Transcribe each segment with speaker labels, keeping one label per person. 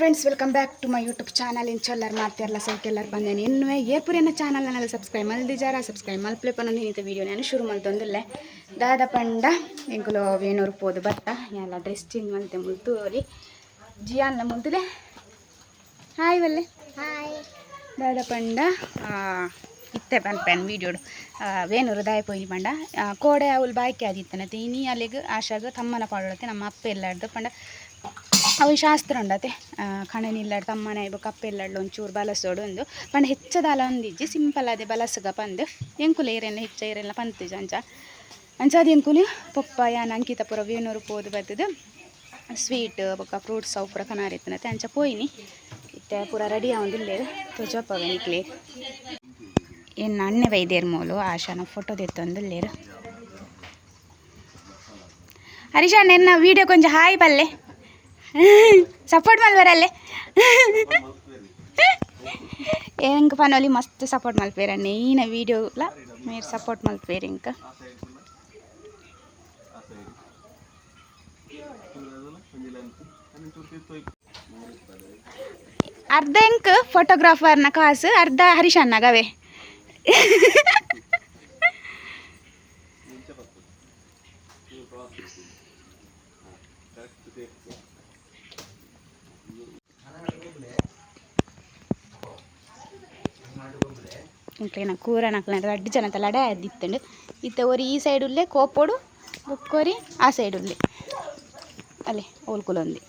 Speaker 1: Friends welcome back to my YouTube channel ಮಾತಾಳಲ್ಲ so ಸೌಕೆಲ್ಲರ್ ಬಂದೇನೆ ಇನ್ನು ಏರ್ಪುರಿನ ಚಾನಲ್ನಲ್ಲಿ ಸಬ್ಸ್ಕ್ರೈಬ್ ಮಲ್ದಿಜಾರ ಸಬ್ಸ್ಕ್ರೈಬ್ ಮಲ್ಪ್ಲೆ ಪನ್ನು ನೀನಿತ ವೀಡಿಯೋ ನಾನು ಶುರು ಮಲ್ತೊಂದಿಲ್ಲೆ ದಾದ ಪಂಡ ಎಂಕುಲು ಏನೂರು ಪೋದು ಬತ್ತ ಎಲ್ಲ ಡ್ರೆಸ್ ಚೇಂಜ್ ಮಲ್ತೆ ಮುಲ್ತು ಅವರಿ ಜಿಯಾನ್ನ ಮುಲ್ತುಲೆ ಹಾಯ್ ವಲ್ಲೆ
Speaker 2: ಹಾಯ್
Speaker 1: ದಾದ ಪಂಡ ಇತ್ತೆ ಪನ್ಪೆನ್ ವೀಡಿಯೋಡು ವೇನೂರು ದಾಯ ಪೋಯಿ ಪಂಡ ಕೋಡೆ ಅವಳು ಬಾಯ್ಕೆ ಆದಿತ್ತನತೆ ಇನಿ ಅಲ್ಲಿಗೆ ಆಶಾಗ ತಮ್ಮನ ಪಾಡೋಳತ್ತೆ ನಮ್ಮ ಅಪ್ಪ ಎಲ್ಲಾಡ್ದು ಪಂಡ ಅವು ಶಾಸ್ತ್ರ ಉಂಡತೆ ಕಣನಿಲ್ಲಡ್ ತಮ್ಮನ ಇಬ್ಬ ಕಪ್ಪೆ ಎಲ್ಲಾಡ್ಲು ಒಂಚೂರು ಬಲಸೋಡು ಒಂದು ಪಂಡ ಹೆಚ್ಚದಾಲ ಒಂದಿಜ್ಜಿ ಸಿಂಪಲ್ ಅದೇ ಬಲಸಗ ಪಂದು ಎಂಕುಲ ಏರೆಲ್ಲ ಹೆಚ್ಚ ಏರೆಲ್ಲ ಪಂತಿಜ ಅಂಚ ಅಂಚ ಅದು ಎಂಕುಲು ಪಪ್ಪಾಯ ಅಂಕಿತ ಪುರ ವೇಣೂರು ಪೋದು ಬರ್ತದೆ ಸ್ವೀಟ್ ಬೊಕ್ಕ ಫ್ರೂಟ್ಸ್ ಅವು ಪೂರ ಕನಾರಿತ್ತನತೆ ಅಂಚ ಪೋಯಿನಿ ಇತ್ತೆ ಪೂರ ರೆಡಿ ಆಗೊಂದಿಲ್ಲ ತುಜಪ್ಪವೆ ನಿಕ್ಲಿ ಏನು ಅಣ್ಣೆ ವೈದ್ಯರ ಮೂಲು ಆಶಾನ ಫೋಟೋ ತೆತ್ತೊಂದಿಲ್ಲೇರು ಹರೀಶ ನಿನ್ನ ವೀಡಿಯೋ ಕೊಂಚ ಹಾಯ್ ಬಲ್ಲೆ ಸಪೋರ್ಟ್ ಮಲ್ವರಲ್ಲೇ ಎಂಕ ಪನೋಲಿ ಮಸ್ತ್ ಸಪೋರ್ಟ್ ಮಲ್ಪೇರ ನೀನ ವೀಡಿಯೋಲ మీరు ಸಪೋರ್ಟ್ ಮಲ್ಪೇರು ಇಂಕ ಅರ್ಧ ಎಂಕ್ ಫೋಟೋಗ್ರಾಫರ್ನ ಕಾಸು ಅರ್ಧ ಹರೀಶ್ ಅಣ್ಣಗವೆ. ఇంట్లోన కూర నాకు రెడ్డి జన తలడ అదిత్తండు ఇత ఒరి ఈ సైడ్ ఉల్లే కోపోడు బుక్కోరి ఆ సైడ్ ఉల్లే ಅಲ್ಲೇ ಓಲ್ಕುಲು ఉంది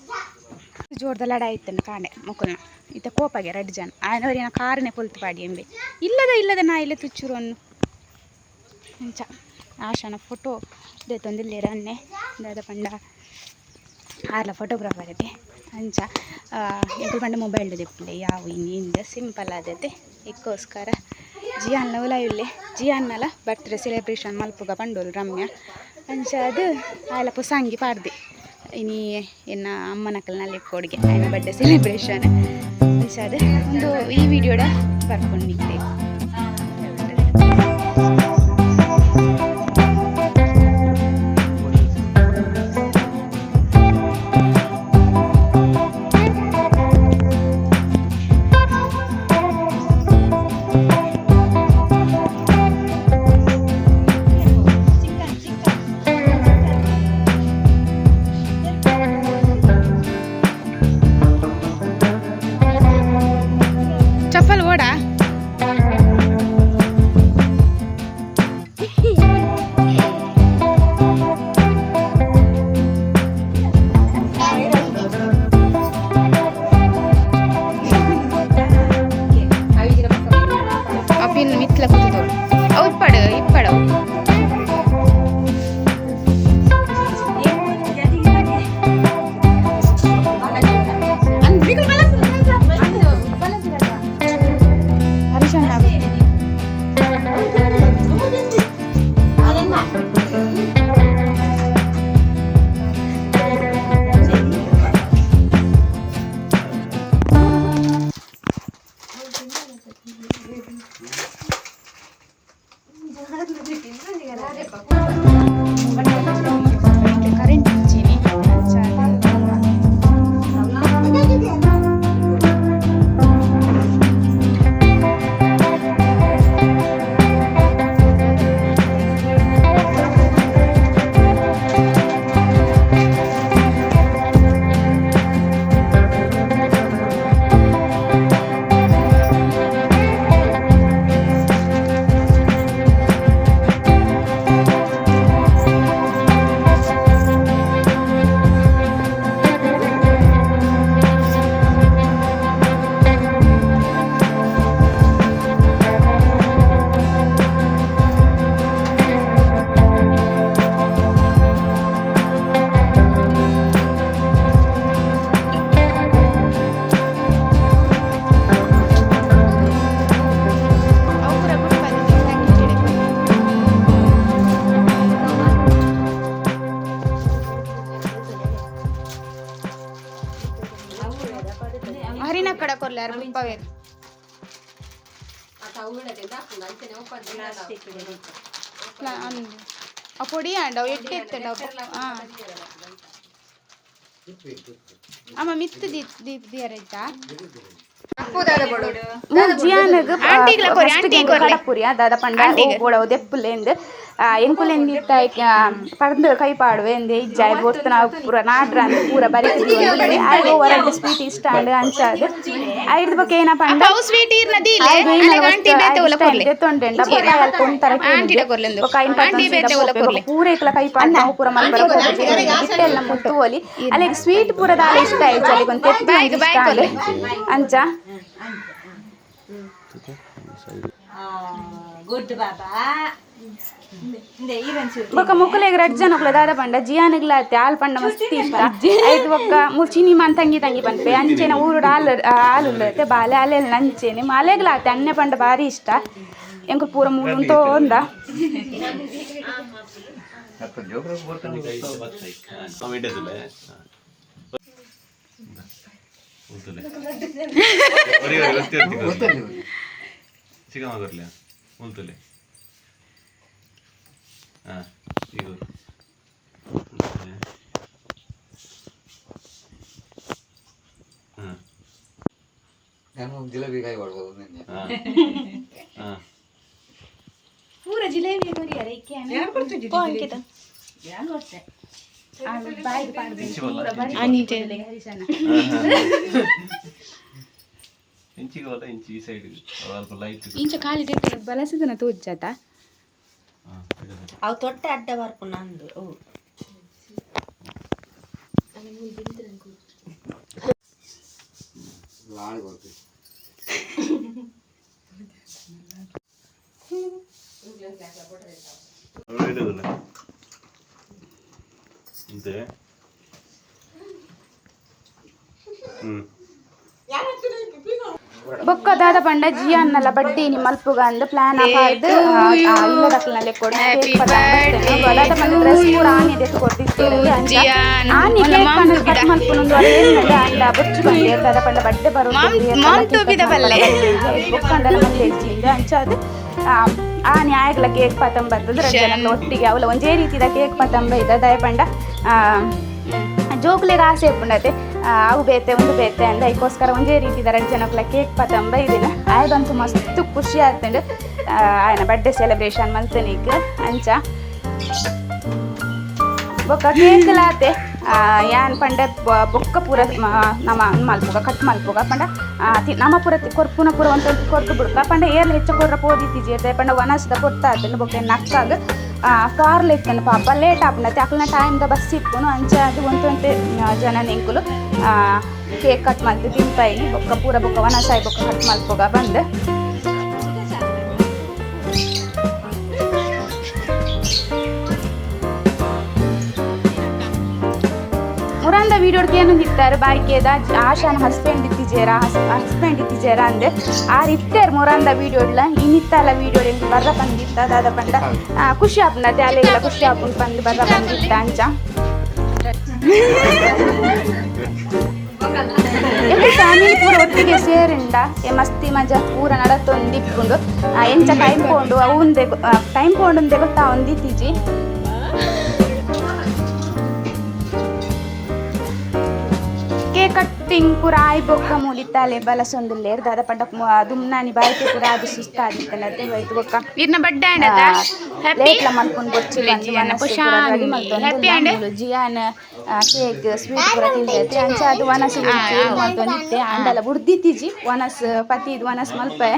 Speaker 1: ಜೋರ್ದ ಲಡ ಆಯ್ತಂಡು ಕಾಂಡೆ ಮುಕ್ಕುಲ್ನ ಇತ್ತ ಕೋಪಗೆ ರೆಡ್ ಜನ ಆಯ್ನವರಿನ ಕಾರನೆ ಪೊಲ್ತು ಪಾಡಿ ಎಂಬೆ ಇಲ್ಲದ ಇಲ್ಲದ ನಾ ಇಲ್ಲೇ ತುಚ್ಚೂರು ಅನ್ನು ಅಂಚ ಆಶಾನ ಫೋಟೋ ದೇತೊಂದಿಲ್ಲೇರ ಅನ್ನೆ ದಾದ ಪಂಡ ಆರ್ಲ ಫೋಟೋಗ್ರಾಫರ್ ಐತೆ ಅಂಚ ಎಂಟು ಪಂಡ ಮೊಬೈಲ್ ದೆಪ್ಪಲೆ ಯಾವ ಇನ್ನಿಂದ ಸಿಂಪಲ್ ಆದೈತೆ ಇಕ್ಕೋಸ್ಕರ ಜಿಯಾನ್ಲ ಉಲಾಯುಲ್ಲೆ ಜಿಯಾನ್ನಲ ಬರ್ತ್ಡೇ ಸೆಲೆಬ್ರೇಷನ್ ಮಲ್ಪುಗ ಪಂಡೋಲು ರಮ್ಯ. ಅಂಚ ಅದು ಆಯ್ಲ ಪುಸಂಗಿ ಪಾಡ್ದೆ. ಇನಿ ಎನ್ನ ಅಮ್ಮನಕಲ್ನಲ್ಲಿ ಕೊಡುಗೆ ಆಯ್ನ ಬರ್ತ್ಡೇ ಸೆಲೆಬ್ರೇಷನ್ ಅಂಚ ಅದು, ಒಂದು ಈ ವಿಡಿಯೋಡ ಬರ್ಕೊಂಡು ನಿಕ್ತೆ पावेल आता उघडते दाखवून आणि त्याने ओपन आणून ಆ ಪುಡಿ ಅಂಡವ್ ಎಟ್ಟಿ ಎತ್ತಂಡವ್ ಹಾಂ ಅಮ್ಮ ಮಿತ್ತು ದೀಪ್ ದೀಪ್ ದಿಯರೈತಾ
Speaker 2: ಜಿಯಾನಗ ಆಂಟಿಗಳ ಕೊರಿ ಆಂಟಿಗಳ
Speaker 1: ಕೊರಿ ಅದಾದ ಪಂಡ ಗೋಡವ ದೆಪ್ಪಲೇಂದು ಎಂಕುಲೆಂದು ಇತ್ತ ಪರ್ದು ಕೈ ಪಾಡುವೆ ಎಂದೆ ಇಜ್ಜಾಯ್ ಬೋರ್ತನ ಪೂರ ನಾಡ್ರ ಅಂದ್ ಪೂರ ಬರಿಕದಿ ಆಯ್ಗೋ ಹೊರಗೆ ಸ್ವೀಟ್ ಇಷ್ಟ ಅಂಡ್ ಅಂಚಾದ್ ಐದು ಬಗ್ಗೆ ಏನ ಪಂಡ
Speaker 2: ಅವು ಸ್ವೀಟ್ ಇರ್ನ ದೀಲೆ ಅಲೆಗ ಆಂಟಿ ಬೇತೆ ಒಲ ಕೊರ್ಲೆ ಆಂಟಿಡ ಕೊರ್ಲೆಂದು. ಆಂಟಿ ಬೇತೆ ಒಲ ಕೊರ್ಲೆ.
Speaker 1: ಪೂರ ಇಕ್ಲ ಕೈ ಪಾಡ್ ನಾವು ಪೂರ ಮಲ್ಪರ ಬಿಟ್ಟೆಲ್ಲ ಮುಟ್ಟು ಒಲಿ ಅಲ್ಲಿಗೆ ಸ್ವೀಟ್ ಪೂರ ದಾಲ ಇಷ್ಟ ಆಯ್ತು ಅಲ್ಲಿ ಒಂದು ತೆಪ್ಪಿ
Speaker 2: ಬಾಯ್ಗ್
Speaker 1: ಇಷ್ಟ
Speaker 2: ಬಾಯ್ಗ್ ಕೊರ್ಲೆ.
Speaker 1: ಅಂಚ
Speaker 3: ಗುಡ್ ಬಾಬಾ ಇಂದೆ ಈರನ್ ಚೂರು
Speaker 1: ಬೊಕ್ಕ ಮುಕ್ಕಲೆಗ್ ರಡ್ ಜನ ಒಕ್ಲ ದಾದ ಪಂಡ ಜಿಯಾನಿಗ್ಲ ಅತ್ತೆ ಆಲ್ ಪಂಡ ಮಸ್ತ್ ಇಷ್ಟ ಐದು ಬೊಕ್ಕ ಮುಚಿನಿ ಮನ್ ತಂಗಿ ತಂಗಿ ಪನ್ಪೆ ಅಂಚೆನ ಊರುಡು ಆಲು ಆಲು ಉಳ್ಳತೆ ಬಾಲೆ ಅಲೆಲ್ ನಂಚೆನೆ ಮಾಲೆಗ್ಲ ಅತ್ತೆ ಅನ್ನೆ ಪಂಡ ಬಾರಿ ಇಷ್ಟ ಎಂಕು ಪೂರ ಮೂಲು ಉಂಟೋ ಒಂದ
Speaker 4: ಚಿಕನ್ ಬರಲಿ ಉಲ್ತಲೆ ಹಾಂ ಈಗ ಹಾಂ
Speaker 5: ನಾನು ಜಿಲೇಬಿ ಕಾಯಿ ಮಾಡ್ಬೋದು ನಿನ್ನೆ
Speaker 4: ಹಾಂ ಹಾಂ
Speaker 1: ಪೂರ ಜಿಲೇಬಿ ಕೊರಿಯರ ಇಕ್ಕೆ
Speaker 2: ಅಂಚೆ
Speaker 4: ಇಂಚಿಗೆ ಹೋದ ಇಂಚಿ ಈ ಸೈಡ್ ಸ್ವಲ್ಪ ಲೈಟ್
Speaker 1: ಇಂಚ ಕಾಲಿ ಟೆಟ್ಟಿ ಬಲಸಿದನ ತೋಜ್ಜಾತ
Speaker 4: ಹಾಂ
Speaker 3: ಅವು ತೊಟ್ಟೆ ಅಡ್ಡ ಬರ್ಪು ನಂದು ಅವು
Speaker 5: ಲಾಳಿ ಬರ್ತೀವಿ
Speaker 4: ಇಡುದಿಲ್ಲ ಅಂತೆ ಹ್ಞೂ
Speaker 1: ಬೊಕ್ಕ ದಾದ ಪಂಡ ಜಿಯನ್ನಲ ಬಡ್ಡಿ ನಿ ಮಲ್ಪುಗ ಅಂದ್ ಪ್ಲಾನ್ ಆಪಾಯ್ದು ಇಲ್ಲದಕ್ಲನಲ್ಲಿ ಕೊಡ ದಾದ ಪಂಡ ಡ್ರೆಸ್ ಪೂರ ಆನೆ ದೆತ್ತು ಕೊಟ್ಟಿದ್ದೇವೆ
Speaker 2: ಜಿಯಾನ್,
Speaker 1: ಆನೆ
Speaker 2: ಮಾಮ್ ತುಬಿದ.
Speaker 1: ಕಟ್ ಮಲ್ಪುನೊಂದು ಅರೇಂಜ್ ಅಂಡ ಬೊಚ್ಚು ಬಂದೆ ದಾದ ಪಂಡ ಬಡ್ಡೆ ಬರೋ
Speaker 2: ಮಾಮ್- ಮಾಮ್ ತುಬಿದ ಬಲ್ಲೆ.
Speaker 1: ಬೊಕ್ಕಂಡಲ ಅಂಚಾದ್ ಆನೆ ಆಯ್ಗ್ಲ ಕೇಕ್ ಪತಂಬ ಜನಗಳ ಒಟ್ಟಿಗೆ ಅವಲ ಒಂದೇ ರೀತಿದ ಕೇಕ್ ಪತಂಬ ಇದ್ದ ದಯಪಂಡ ಆ, ಜೋಕ್ಲೆಗ್ ಆಸೆ ಉಪ್ಪುಂಡತೆ ಅವು ಬೇತೆ, ಒಂದು ಬೇತೆ ಅಂದ ಅದಕ್ಕೋಸ್ಕರ ಒಂದೇ ರೀತಿ ಎರಡು ಜನಕ್ಲ ಕೇಕ್, ಪತಂಬ ಇದಿನ ಬಂತು ಮಸ್ತ್ ಖುಷಿ ಆಗ್ತಂಡು. ಆಯ್ನ ಬರ್ಡೇ ಸೆಲೆಬ್ರೇಷನ್ ಮಲ್ತನೀಗ ಅಂಚ. ಬೊಕ್ಕ ಕೇಕ್ ಲಾತೆ ಯಾನ್ ಪಂಡ ಬೊಕ್ಕ ಪೂರ ನಮ್ಮ ನಮ ಮಲ್ಪುಗ, ಕಟ್ ಮಲ್ಪುಗ ಪಂಡ ನಮ್ಮ ಪೂರ ಕೊರ್ಪುನ ಪೂರ ಒಂದು ಕೊರ್ಕು ಬಿಡ್ಕ ಪಂಡ ಏರ್ಲ ಹೆಚ್ಚು ಕೊರ್ರ ಪೋದಿತ್ತಿಜಿ ಪಂಡ ವನಸ್ದ ಕೊಡ್ತಾ ಆತನು ಬೊಕ್ಕ ನಕ್ಕಾಗ ಕಾರ್ಲ ಇತ್ತನು ಪಾಪ ಲೇಟ್ ಆಪನತ್ತೆ ಅಕ್ಲನ ಟೈಮ್ದ ಬಸ್ ಇಪ್ಪುನು ಅಂಚೆ ಅದು ಒಂದು ಒಂತೆ ಜನ ನೆಂಕುಲು ಕೇಕ್ ಕಟ್ ಮಲ್ತು ತಿಂಪಾಯಿನಿ ಬೊಕ್ಕ ಪೂರ ಬೊಕ್ಕ ವನಸಾಯಿ ಬೊಕ್ಕ ಕಟ್ ಮಲ್ಪುಗ ಬಂದು ಮುರಂದ ವಿಡಿಯೋಡ್ಗೆ ಏನು ಇತ್ತಾರೆ ಬಾಯ್ಕೇದ ಆಶಾನ ಹಸ್ಬೆಂಡ್ ಇತ್ತಿಜೇರ ಹಸ್ಬೆಂಡ್ ಇತ್ತಿಜೇರ ಅಂದೆ. ಆರ್ ಮೊರಂದ ಮುರಂದ ವಿಡಿಯೋಡ್ಲ ಇನ್ನಿತ್ತಲ್ಲ ವಿಡಿಯೋ ಎಂಕ್ ಬರ್ರ ಬಂದಿತ್ತ ದಾದ ಪಂಡ ಆ, ಖುಷಿ ಆಪುನತೆ ಅಲೆಗೆಲ್ಲ ಖುಷಿ ಆಗ್ಬಿಟ್ಟು ಬಂದು ಬರ್ರ ಬಂದಿತ್ತ ಅಂಚ. ಫ್ಯಾಮಿಲಿ ಪೂರ ಒಟ್ಟಿಗೆ ಸೇರಿಂಡ ಮಸ್ತಿ ಮಜಾ ಪೂರ ನಡತೊಂದಿಪ್ಪುಂಡು ಆ, ಎಂಚ ಟೈಮ್ ಪೋಂಡು ಅವುಂದೆ ಟೈಮ್ ಪೋಂಡುಂದೆ ಗೊತ್ತಾ ಒಂದಿತ್ತಿಜಿ ಕಟ್ಟಿಂಗ್ ಪೂರ ಆಯ್ ಬೊಕ್ಕ ಮೂಲಿತ್ತಾಲೆ ಬಲಸೊಂದುಲ್ಲೇರ್ ದಾದ ಪಂಡ ದುಮ್ನಾನಿ ಬಾಯ್ಕೆ ಪೂರ ಅದು
Speaker 2: ಇರ್ನ ಬಡ್ಡೆ ಆಂಡತ ಹ್ಯಾಪಿ ಜಿಯಾನ. Happy? and?
Speaker 1: Jiyan cake sweet ಪೂರ ತಿಂದೈತೆ ಅಂಚ ಅದು ವನಸ್ ಅಂಡಲ ಬುಡ್ದಿತ್ತಿಜಿ ವನಸ್ ಪತಿದ್ ವನಸ್ ಮಲ್ಪೆ.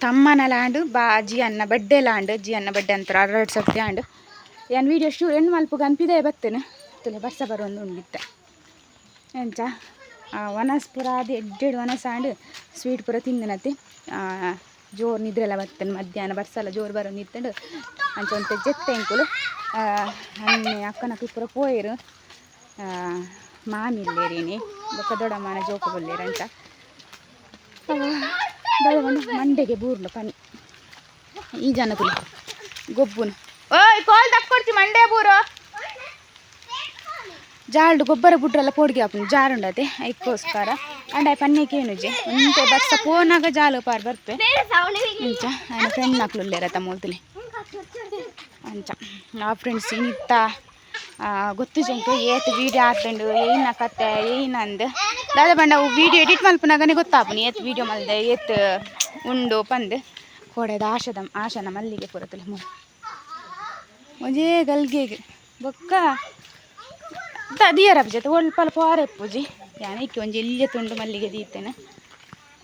Speaker 1: ತಮ್ಮನ ಲಾಂಡು ಬಾ ಜಿ ಅನ್ನ ಬಡ್ಡೆ ಲಾಂಡು ಜಿ ಅನ್ನ ಬಡ್ಡೆ ಅಂತಾರೆ ಎರಡು ಸತ್ಯ ಆಂಡು. ಏನು ವೀಡಿಯೋ ಶೂ ಹೆಣ್ಣು ಮಲ್ಪು? ಗನ್ಪಿದೆ ಬರ್ತೇನೆ ತುಲೆ ಬರ್ಸ ಬರೋದು ಉಂಡಿತ್ತ. ಎಂಚ ವನಸ್ ಪುರ ಅದು ಎಡ್ಡೆಡ್ ವನಸ್ ಆಂಡ್ ಸ್ವೀಟ್ ಪೂರ ತಿಂದನತಿ ಜೋರು ನಿದ್ರೆಲ್ಲ ಬರ್ತೇನೆ, ಮಧ್ಯಾಹ್ನ ಬರ್ಸಲ್ಲ, ಜೋರು ಬರೋ ಇತ್ತಂಡು. ಅಂಚ ಒಂದು ಜೆತ್ತೆ ಎಂಕುಲು ಅನ್ನೆ ಅಕ್ಕನ ಪೂರ ಪೋಯರು ಮಾಮಿಲ್ಲೇರೇನಿ, ಬೊಕ್ಕ ದೊಡ್ಡಮ್ಮನ ಜೋಕು ಬಲ್ಲೇರಂತ ಬಲವಂಡ ಮಂಡೆಗೆ ಬೂರ್ಲು ಪನಿ. ಈ ಜನ ತುಲಿ, ಗೊಬ್ಬುನು. ಓಯ್, ಕೋಲ್ ತಕ್ಕೊಡ್ತಿ ಮಂಡೆ ಬೂರು. ಜಾಲ್ಡು ಗೊಬ್ಬರ ಬುಡ್ರೆಲ್ಲ ಪೋಡ್ಗೆ ಆಪುನು ಜಾರುಂಡತೆ ಅದಕ್ಕೋಸ್ಕರ. ಅಂಡ ಪನ್ನೆಗೆ ಏನುಜಿ ಒಂತೆ ಬರ್ಸ ಪೋನಾಗ ಜಾಲು ಪಾರ್ ಬರ್ತೆ. ಇಂಚ ಆಯ್ನ ಫ್ರೆಂಡ್ ಮಕ್ಳು ಉಳ್ಳೇರ ತಮ್ಮೋಲ್ತಲಿ ಅಂಚ ನಾ ಫ್ರೆಂಡ್ಸ್ ಏನಿತ್ತ ಗೊತ್ತು ಜಂಕು ಏತ್ ವೀಡಿಯೋ ಹಾಕೊಂಡು ಏನ ಕತೆ ಏನಂದು ದಾದ ಬಂಡ ವೀಡಿಯೋ ಎಡಿಟ್ ಮಲ್ಪನಾಗನೇ ಗೊತ್ತಾಪುನಿ, ಏತ್ ವೀಡಿಯೋ ಮಲ್ದೆ, ಏತ್ ಉಂಡು ಪಂದು. ಕೊಡೆದ ಆಶದ ಆಶನ ಮಲ್ಲಿಗೆ ಪುರತಲೆ ಮು. ಒಂದೇ ಗಲ್ಗೆಗೆ, ಬೊಕ್ಕ ದಿಯರ ಜೊತೆ ಒಲ್ಪ ಪಾರೆ ಪೂಜಿ ಯಾನಕ್ಕೆ ಒಂಜಿ ಎಲ್ಲಿಯ ತುಂಡು ಮಲ್ಲಿಗೆ ದೀತೇನೆ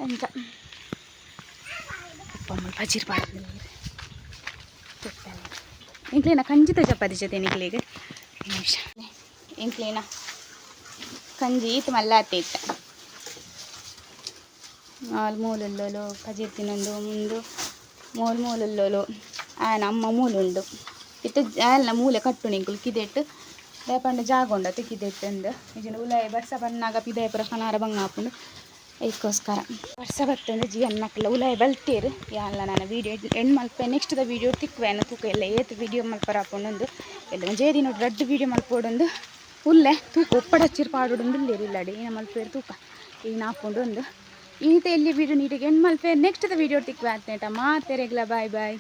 Speaker 1: ಅಂತ ಉಪ್ಪಮ್ಮ ಬಜಿರ್ ಪಾಡ ಇಂಕ್ಲೇನ ಕಂಜಿತ ಚಪಾತಿ ಜೊತೆ ನಿಕ್ಲಿಗೆ ನಿಮಿಷ ಕಂಜಿ ಈತ ಮಲ್ಲಾತೆ ಇತ್ತ ನಾಲ್ ಮೂಲುಲ್ಲೋಲು ಪಜಿರ್ ತಿನ್ನೊಂದು ಮುಂದು ಮೂಲು ಮೂಲುಲ್ಲೋಲು ಆಯನ ಅಮ್ಮ ಮೂಲುಂಡು ಇತ್ತ ಆಯಲ್ನ ಮೂಲೆ ಕಟ್ಟು ನಿಂಕುಲು ಕಿದೆಟ್ಟು ದಾಯಪಂಡ ಜಾಗ ಉಂಡ ಕಿದೆಟ್ಟು ಅಂದು ಇಜಿನ ಉಲಾಯಿ ಬರ್ಸ ಬನ್ನಾಗ ಪಿದಾಯ ಪುರ ಕನಾರ ಬಂಗ ಹಾಕೊಂಡು ಇದಕ್ಕೋಸ್ಕರ ವರ್ಷ ಬರ್ತಂದ್ರೆ ಜಿ ಅನ್ನಕ್ಕೆಲ್ಲ ಉಲಾಯಿ ಬಲ್ತೀರು ಯಾಲ್ಲ ನಾನು ವೀಡಿಯೋ ಎಂಡ್ ಮಲ್ಪೆ ನೆಕ್ಸ್ಟ್ ದ ವೀಡಿಯೋ ತಿಕ್ವೇನು ತೂಕ ಎಲ್ಲ ಏತ್ ವೀಡಿಯೋ ಮಲ್ಪರ ಹಾಕೊಂಡೊಂದು ಎಲ್ಲ ಜೇದಿ ನೋಡಿ ರಡ್ಡ್ ವೀಡಿಯೋ ಮಲ್ಪೋಡೊಂದು ಉಲ್ಲೆ ತೂಕ ಒಪ್ಪಡ ಹಚ್ಚಿರು ಪಾಡೋಡೊಂದು ಇಲ್ಲೇರು ಅಡಿ ಏನು ಮಲ್ಪೇರು ತೂಕ ಈಗ ಹಾಕೊಂಡು ಒಂದು ಇನ್ನಿತ ಎಲ್ಲಿ ವೀಡಿಯೋ ನೀಟಿಗೆ ಎಂಡ್ ಮಲ್ಪೆ ನೆಕ್ಸ್ಟ್ ದ ವೀಡಿಯೋ ತಿಕ್ವೆ ಆತ್ನೇಟ ಮಾತೆರೆಗ್ಲ ಬಾಯ್ ಬಾಯ್